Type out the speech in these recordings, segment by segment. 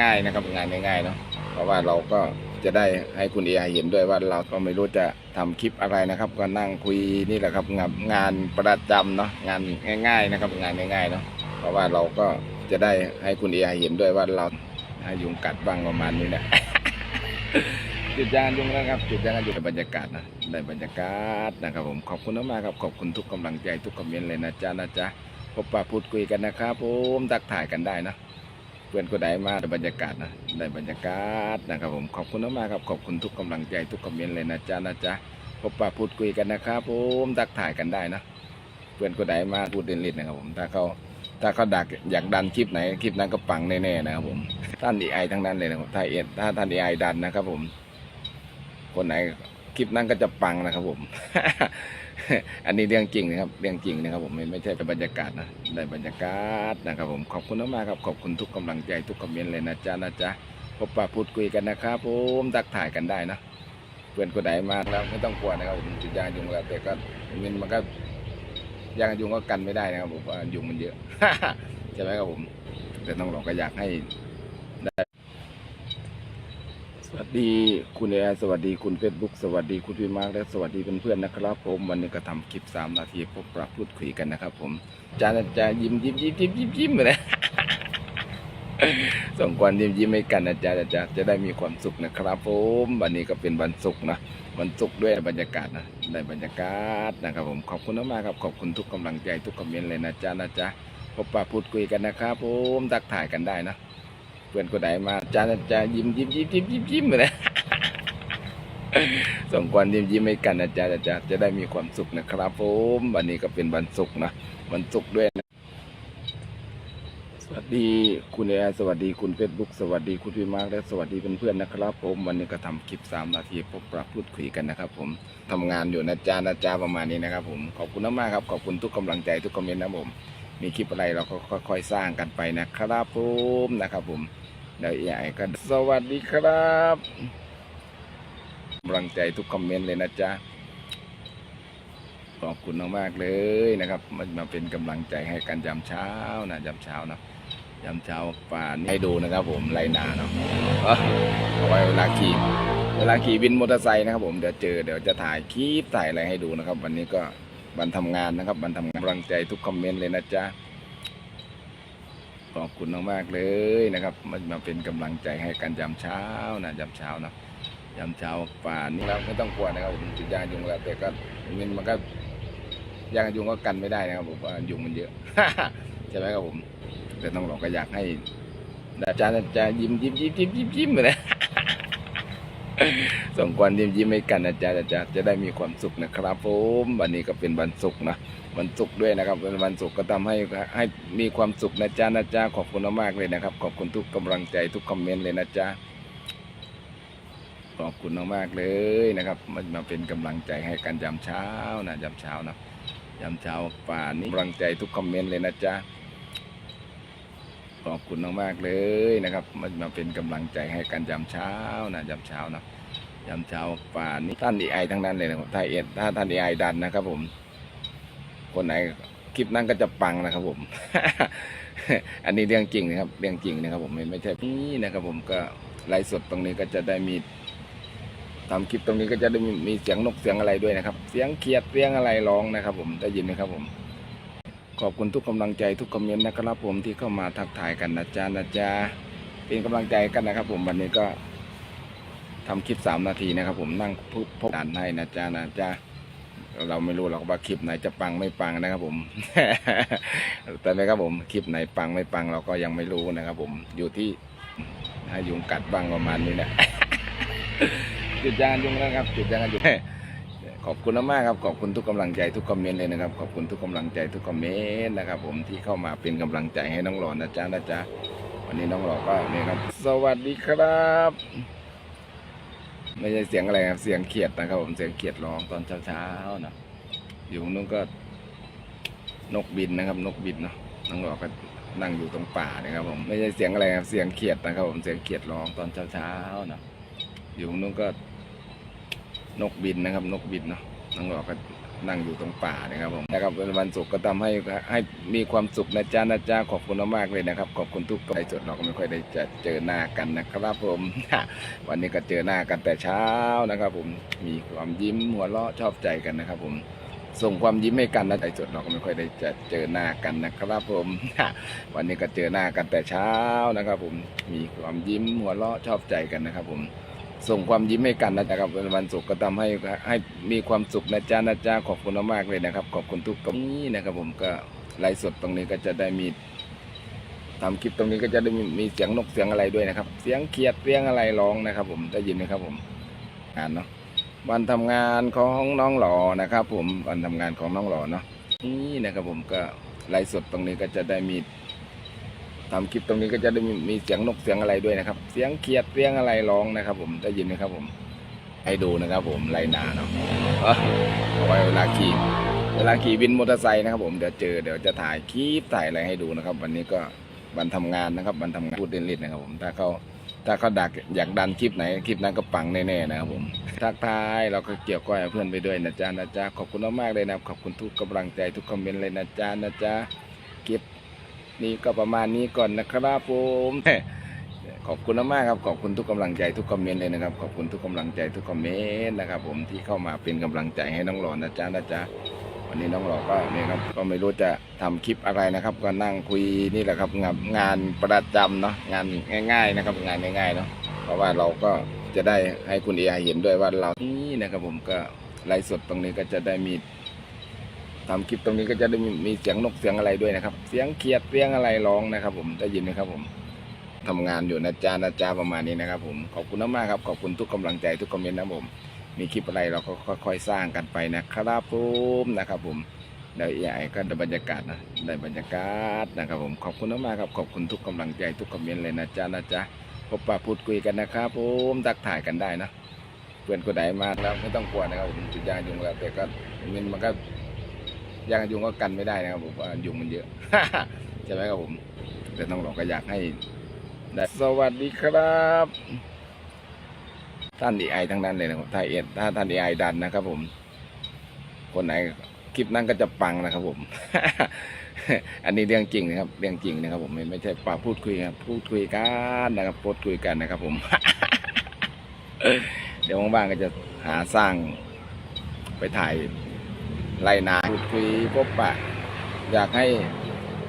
ง่าย ๆ นะครับงานง่ายๆเนาะเพราะว่าเราก็จะได้ให้คุณเอเห็นด้วยว่าเราก็ไม่รู้จะทำคลิปอะไรนะครับ ก็นั่งคุยนี่แหละครับงานงานประจำเนาะงานง่าย ๆนะครับงานง่ายๆเนาะเพราะว่าเราก็จะได้ให้คุณเอเห็นด้วยว่าเราให้ยุงกัดบ้างประมาณนี้แหละจุดยางยุงแล้วครับจุดยางอยู่ในบรรยากาศนะในบรรยากาศนะครับ ผมขอบคุณมากๆครับขอบคุณทุกกำลังใจทุกคอมเมนต์เลยนะจ๊ะนะจ๊ะพบปะพูดคุยกันนะครับผมทักถ่ายกันได้นะ เพื่อนคนใดมาในบรรยากาศนะในบรรยากาศนะครับผมขอบคุณมากๆครับขอบคุณทุกกำลังใจทุกคอมเมนต์เลยนะจ๊ะนะจ๊ะพบปะพูดคุยกันนะครับผมทักถ่ายกันได้นะ เพื่อนคนใดมาพูดเล่นๆนะครับผมถ้าเขาถ้าเขาดักอยากดันคลิปไหนคลิปนั้นก็ปังแน่ๆนะครับผมท่านดีไอทั้งนั้นเลยนะครับถ้าเอ็ดถ้าท่านดีไอดันนะครับผม คนไหนคลิปนั้นก็จะปังนะครับผม อันนี้เรื่องจริงนะครับ เรื่องจริงนะครับผมไม่ไม่ใช่เป็นบรรยากาศนะได้บรรยากาศนะครับผมขอบคุณมากๆครับขอบคุณทุกกำลังใจทุกคอมเมนต์เลยนะจ๊ะนะจ๊ะพบปะพูดคุยกันนะครับผมทักถ่ายกันได้นะเพื่อนคนไหนมาแล้วไม่ต้องกลัวนะครับผมจุดยางยุงแล้วแต่ก็มันมันก็ยางยุงก็กันไม่ได้นะครับผมว่ายุงมันเยอะใช่ไหมครับผมแต่ต้องหลอกก็อยากให้ สวัสดีคุณเอสวัสดีคุณเฟซบุ๊กสวัสดีคุณพี่มาร์คและสวัสดีเพื่อนๆนะครับ ผมวันนี้ก็ทำคลิปสามนาทีพบปรับพูดคุยกันนะครับ ผมจานจะยิ้มยิ้มยิ้มยิ้มยิ้มยิ้มเลยส่งความยิ้มยิ้มให้กันนะจ๊ะจะจะได้มีความสุขนะครับ ผมวันนี้ก็เป็นวันศุกร์นะวันศุกร์ด้วยบรรยากาศนะได้บรรยากาศนะครับ ผมขอบคุณมากๆครับขอบคุณทุกกำลังใจทุกคอมเมนต์เลยนะจ๊ะนะจ๊ะพบปะพูดคุยกันนะครับ ผมทักถ่ายกันได้นะ เพื่อนคนใดมาจานจะยิ้มยิ้มยิ้มยิ้มยิ้มยิ้มเลยส่งความยิ้มยิ้มให้กันนะจ๊ะจะจะจะได้มีความสุขนะครับผมวันนี้ก็เป็นวันศุกร์นะวันศุกร์ด้วยนะสวัสดีคุณเอสวัสดีคุณเฟซบุ๊กสวัสดีคุณพี่มาร์คและสวัสดีเพื่อนๆนะครับ ผมวันนี้ก็ทำคลิปสามนาทีพบปรับพูดคุยกันนะครับผมทำงานอยู่นะจ๊ะนะจ๊ะประมาณนี้นะครับผมขอบคุณมากๆครับขอบคุณทุกกำลังใจทุกคอมเมนต์นะผมมีคลิปอะไรเราก็ค่อยๆสร้างกันไปนะครับผมนะครับผม เดี๋ยวใหญ่ก็สวัสดีครับกำลังใจทุกคอมเมนต์เลยนะจ๊ะขอบคุณมากๆเลยนะครับมันมาเป็นกำลังใจให้กันยามเช้านะยามเช้านะยามเช้าป่านี่ให้ดูนะครับ ผมไรนาเนาะเอาเอาไว้เวลาขี่เวลาขี่วินมอเตอร์ไซค์นะครับ ผมเดี๋ยวเจอเดี๋ยวจะถ่ายคลิปถ่ายอะไรให้ดูนะครับ วันนี้ก็วันทำงานนะครับวันทำงานกำลังใจทุกคอมเมนต์เลยนะจ๊ะ ขอบคุณมากๆเลยนะครับมันมาเป็นกำลังใจให้กันยามเช้านะยามเช้านะยามเช้าป่านนี้แล้วไม่ต้องกลัวนะครับผมจุดยางยุงแล้วแต่ก็มันมันก็ยางยุงก็กันไม่ได้นะครับผมว่ายุงมันเยอะใช่ไหมครับผม แต่ต้องหลอกก็อยากให้อาจารย์อาจะยิ้มยิ้มยิ้มยิ้มยิ้มยิ้มเลยส่งความยิ้มยิ้มให้กันนะจ๊ะจะจะจะได้มีความสุขนะครับผมวันนี้ก็เป็นวันศุกร์นะ วันศุกร์ด้วยนะครับเป็นวันศุกร์ก็ทำให้ให้มีความสุขนะจ๊ะนะจ๊ะขอบคุณมากเลยนะครับ ขอบคุณทุกกำลังใจทุกคอมเมนต์เลยนะจ๊ะขอบคุณมากๆเลยนะครับมันมาเป็นกำลังใจให้กันยามเช้านะยามเช้านะยามเช้าป่านนี้กำลังใจทุกคอมเมนต์เลยนะจ๊ะขอบคุณมากๆเลยนะครับมันมาเป็นกำลังใจให้กันยามเช้านะยามเช้านะยามเช้าป่านนี้ท่านดีไอทั้งนั้นเลยนะครับถ้าเอ็ดถ้าท่านดีไอดันนะครับผม คนไหนคลิปนั้นก็จะปังนะครับผม อันนี้เรื่องจริงนะครับ เรื่องจริงนะครับผมไม่ไม่ใช่นี่นะครับ ผมก็ไลฟ์สดตรงนี้ก็จะได้มีทำคลิปตรงนี้ก็จะได้มีเสียงนกเสียงอะไรด้วยนะครับ เสียงเขียดเสียงอะไรร้องนะครับ ผมได้ยินไหมครับ ผม ขอบคุณทุกกำลังใจทุกคอมเมนต์นะครับ ผมที่เข้ามาทักทายกันนะจ๊ะนะจ๊ะเป็นกำลังใจกันนะครับ ผมวันนี้ก็ทำคลิปสามนาทีนะครับ ผมนั่งพูดพบอ่านให้นะจ๊ะนะจ๊ะ เราไม่รู้หรอกว่าคลิปไหนจะปังไม่ปังนะครับผม แต่นะครับผมคลิปไหนปังไม่ปังเราก็ยังไม่รู้นะครับผมอยู่ที่ยุงกัดบ้างประมาณนี้นะจุดยางยุงแล้วครับจุดยางยุงขอบคุณมากๆครับขอบคุณทุกกำลังใจทุกคอมเมนต์เลยนะครับขอบคุณทุกกำลังใจทุกคอมเมนต์นะครับ ผมที่เข้ามาเป็นกำลังใจให้น้องหลอนนะจ๊ะนะจ๊ะวันนี้น้องหลอก็นี่ครับ สวัสดีครับ ไม่ใช่เสียงอะไรครับเสียงเขียดนะครับผมเสียงเขียดร้องตอนเช้าๆนะอยู่ตรงนู้นก็นกบินนะครับ นกบินเนาะน้องหลอกก็นั่งอยู่ตรงป่านะครับผมไม่ใช่เสียงอะไรครับเสียงเขียดนะครับผมเสียงเขียดร้องตอนเช้าๆนะอยู่ตรงนู้นก็นกบินนะครับ นกบินเนาะน้องหลอกก็ นั่งอยู่ตรงป่านะครับผมนะครับเป็นวันศุกร์ก็ทำให้ให้มีความสุขนะจ๊ะนะจ๊ะขอบคุณมากๆเลยนะครับ ขอบคุณทุกไลฟ์สดเราก็ไม่ค่อยได้จะเจอหน้ากันนะครับผม วันนี้ก็เจอหน้ากันแต่เช้านะครับ ผมมีความยิ้มหัวเราะชอบใจกันนะครับ ผมส่งความยิ้มให้กันนะไลฟ์สดเราก็ไม่ค่อยได้จะเจอหน้ากันนะครับผม วันนี้ก็เจอหน้ากันแต่เช้านะครับ ผมมีความยิ้มหัวเราะชอบใจกันนะครับ ผม ส่งความยิ้มให้กันนะครับเป็นวันศุกร์ก็ทำให้ให้มีความสุขนะจ๊ะนะจ๊ะขอบคุณมากเลยนะครับ ขอบคุณทุกตรงนี้นะครับ ผมก็ไลฟ์สดตรงนี้ก็จะได้มีทำคลิปตรงนี้ก็จะได้มีมีเสียงนกเสียงอะไรด้วยนะครับ เสียงเขียดเสียงอะไรร้องนะครับ ผมได้ยินไหมครับ ผมอ่านเนาะวันทำงานของน้องหล่อนะครับ ผมวันทำงานของน้องหล่อเนาะนี่นะครับ ผมก็ไลฟ์สดตรงนี้ก็จะได้มี ทำคลิปตรงนี้ก็จะได้มีเสียงนกเสียงอะไรด้วยนะครับ เสียงเขียดเสียงอะไรร้องนะครับ ผมได้ยินไหมครับ ผมให้ดูนะครับ ผมไรนาเนาะเออเอาไว้เวลาขี่เวลาขี่วินมอเตอร์ไซค์นะครับ ผมเดี๋ยวเจอเดี๋ยวจะถ่ายคลิปถ่ายอะไรให้ดูนะครับ วันนี้ก็วันทำงานนะครับวันทำงานพูดเล่นๆนะครับผมถ้าเขาถ้าเขาดักอยากดันคลิปไหนคลิปนั้นก็ปังแน่ๆนะครับผมทักทายเราก็เกี่ยวก้อยเพื่อนไปด้วยนะจ๊ะนะจ๊ะขอบคุณมากๆเลยนะครับขอบคุณทุกกำลังใจทุกคอมเมนต์เลยนะจ๊ะนะจ๊ะเก็บ นี่ก็ประมาณนี้ก่อนนะครับผมขอบคุณมากครับขอบคุณทุกกำลังใจทุกคอมเมนต์เลยนะครับขอบคุณทุกกำลังใจทุกคอมเมนต์นะครับ ผมที่เข้ามาเป็นกำลังใจให้น้องหลอนะจ๊ะนะจ๊ะวันนี้น้องหลอก็เนี่ยครับก็ไม่รู้จะทำคลิปอะไรนะครับ ก็นั่งคุยนี่แหละครับงานงานประจำเนาะงานง่าย ๆนะครับ งานง่ายๆเนาะเพราะว่าเราก็จะได้ให้คุณเอเห็นด้วยว่าเรานี่นะครับ ผมก็ไลฟ์สดตรงนี้ก็จะได้มี ทำคลิปตรงนี้ก็จะได้มีเสียงนกเสียงอะไรด้วยนะครับ เสียงเขียดเสียงอะไรร้องนะครับ ผมได้ยินไหมครับ ผมทำงานอยู่นะจ๊ะนะจ๊ะประมาณนี้นะครับผมขอบคุณมากๆครับขอบคุณทุกกำลังใจทุกคอมเมนต์นะผม มีคลิปอะไรเราก็ค่อยๆสร้างกันไปนะครับผมนะครับผมเดี๋ยวใหญ่ก็ได้บรรยากาศนะได้บรรยากาศนะครับ ผมขอบคุณมากๆครับขอบคุณทุกกำลังใจทุกคอมเมนต์เลยนะจ๊ะนะจ๊ะพบปะพูดคุยกันนะครับผมทักถ่ายกันได้นะเพื่อนคนไหนมาแล้วไม่ต้องกลัวนะครับผมจุดยายุงแล้วแต่ก็มันมันก็ ยางยุงก็กันไม่ได้นะครับผมยุงมันเยอะใช่ไหมครับผมแต่น้องหลอกก็อยากให้ได้สวัสดีครับ ท่านดีไอทั้งนั้นเลยนะครับถ้าเอ็ดถ้าท่านดีไอดันนะครับ ผม คนไหนคลิปนั้นก็จะปังนะครับ ผม อันนี้เรื่องจริงนะครับ เรื่องจริงนะครับ ผมไม่ไม่ใช่ปากพูดคุยครับพูดคุยกันนะครับพูดคุยกันนะครับ ผม เดี๋ยวว่างๆก็จะหาสร้างไปถ่าย ไล่นาพูดคุยพบปะ อยากให้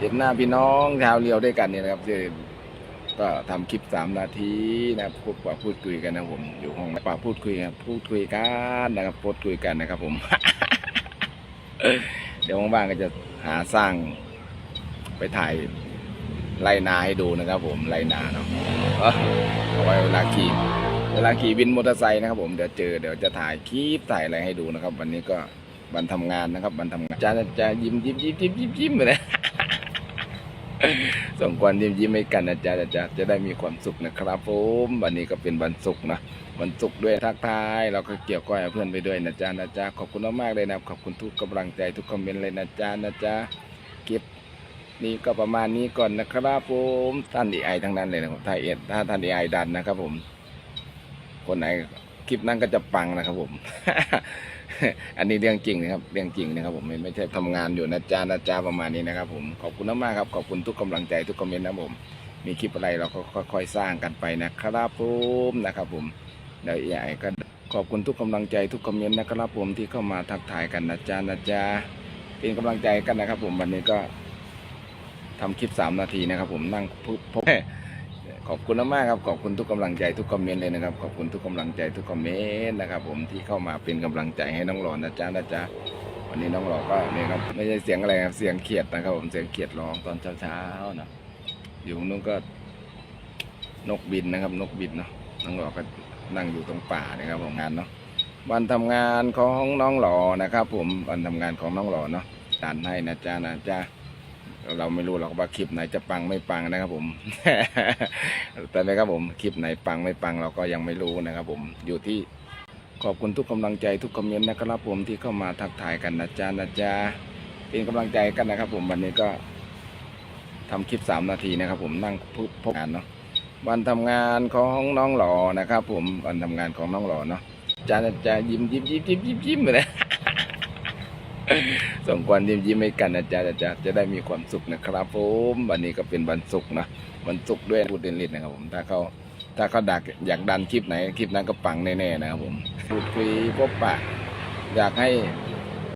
เห็นหน้าพี่น้องชาวเรียวด้วยกันเนี่ยนะครับที่ก็ทำคลิปสามนาทีนะครับพบปะพูดคุยกันนะผมอยู่ห้องปะพูดคุยครับพูดคุยกันนะครับพูดคุยกันนะครับ ผม เดี๋ยวว่างๆก็จะหาสร้างไปถ่ายไล่นาให้ดูนะครับ ผมไลนาเนาะเออเอาไว้เวลาขี่เวลาขี่วินมอเตอร์ไซค์นะครับ ผมเดี๋ยวเจอเดี๋ยวจะถ่ายคลิปถ่ายอะไรให้ดูนะครับ วันนี้ก็ วันทำงานนะครับวันทำงานจะจะยิ้มยิ้มยิ้มยิ้มยิ้มยิ้มเลยส่งความยิ้มยิ้มให้กันนะจ๊ะจ๊ะจะได้มีความสุขนะครับผมวันนี้ก็เป็นวันศุกร์นะวันศุกร์ด้วยทักทายเราก็เกี่ยวก้อยเพื่อนไปด้วยนะจ๊ะนะจ๊ะขอบคุณมากๆเลยนะครับขอบคุณทุกกำลังใจทุกคอมเมนต์เลยนะจ๊ะนะจ๊ะเก็บนี่ก็ประมาณนี้ก่อนนะครับผมท่านดีไอทั้งนั้นเลยนะครับถ้าเอ็ดถ้าท่านดีไอดันนะครับผม คนไหนคลิปนั้นก็จะปังนะครับผม อันนี้เรื่องจริงนะครับ เรื่องจริงนะครับ ผมไม่ไม่ใช่ทำงานอยู่นะจ๊ะนะจ๊ะประมาณนี้นะครับ ผมขอบคุณมากๆครับขอบคุณทุกกำลังใจทุกคอมเมนต์นะผม มีคลิปอะไรเราก็ค่อยๆสร้างกันไปนะครับผมนะครับผมเดี๋ยวใหญ่ก็ขอบคุณทุกกำลังใจทุกคอมเมนต์นะครับ ผมที่เข้ามาทักทายกันนะจ๊ะนะจ๊ะเป็นกำลังใจกันนะครับ ผมวันนี้ก็ทำคลิปสามนาทีนะครับ ผมนั่งพูดพบ ขอบคุณมากครับขอบคุณทุกกำลังใจทุกคอมเมนต์เลยนะครับขอบคุณทุกกำลังใจทุกคอมเมนต์นะครับ ผมที่เข้ามาเป็นกำลังใจให้น้องหลอนะจ๊ะนะจ๊ะวันนี้น้องหลอก็เนี่ยครับไม่ใช่เสียงอะไรครับเสียงเขียดนะครับ ผมเสียงเขียดร้องตอนเช้าๆนะอยู่ตรงนู้นก็นกบินนะครับ นกบินเนาะน้องหลอก็นั่งอยู่ตรงป่านะครับของงานเนาะวันทำงานของน้องหลอนะครับ ผมวันทำงานของน้องหลอเนาะตันให้นะจ๊ะนะจ๊ะ เราไม่รู้หรอกว่าคลิปไหนจะปังไม่ปังนะครับผม แต่นะครับผมคลิปไหนปังไม่ปังเราก็ยังไม่รู้นะครับ ผมอยู่ที่ขอบคุณทุกกำลังใจทุกคอมเมนต์นะครับ ผมที่เข้ามาทักทายกันนะจ๊ะนะจ๊ะเป็นกำลังใจกันนะครับ ผมวันนี้ก็ทำคลิปสามนาทีนะครับ ผมนั่งพูดพบงานเนาะวันทำงานของน้องหล่อนะครับ ผมวันทำงานของน้องหล่อเนาะจ๊ะนะจ๊ะยิ้มยิ้มยิ้มยิ้มยิ้มยิ้มเลย ส่งความยิ้มยิ้มให้กันนะจ๊ะนะจ๊ะจะได้มีความสุขนะครับผมวันนี้ก็เป็นวันศุกร์นะวันศุกร์ด้วยพูดเล่นๆนะครับผมถ้าเขาถ้าเขาดักอยากดันคลิปไหนคลิปนั้นก็ปังแน่ๆนะครับผมพูดคุยพบปะอยากให้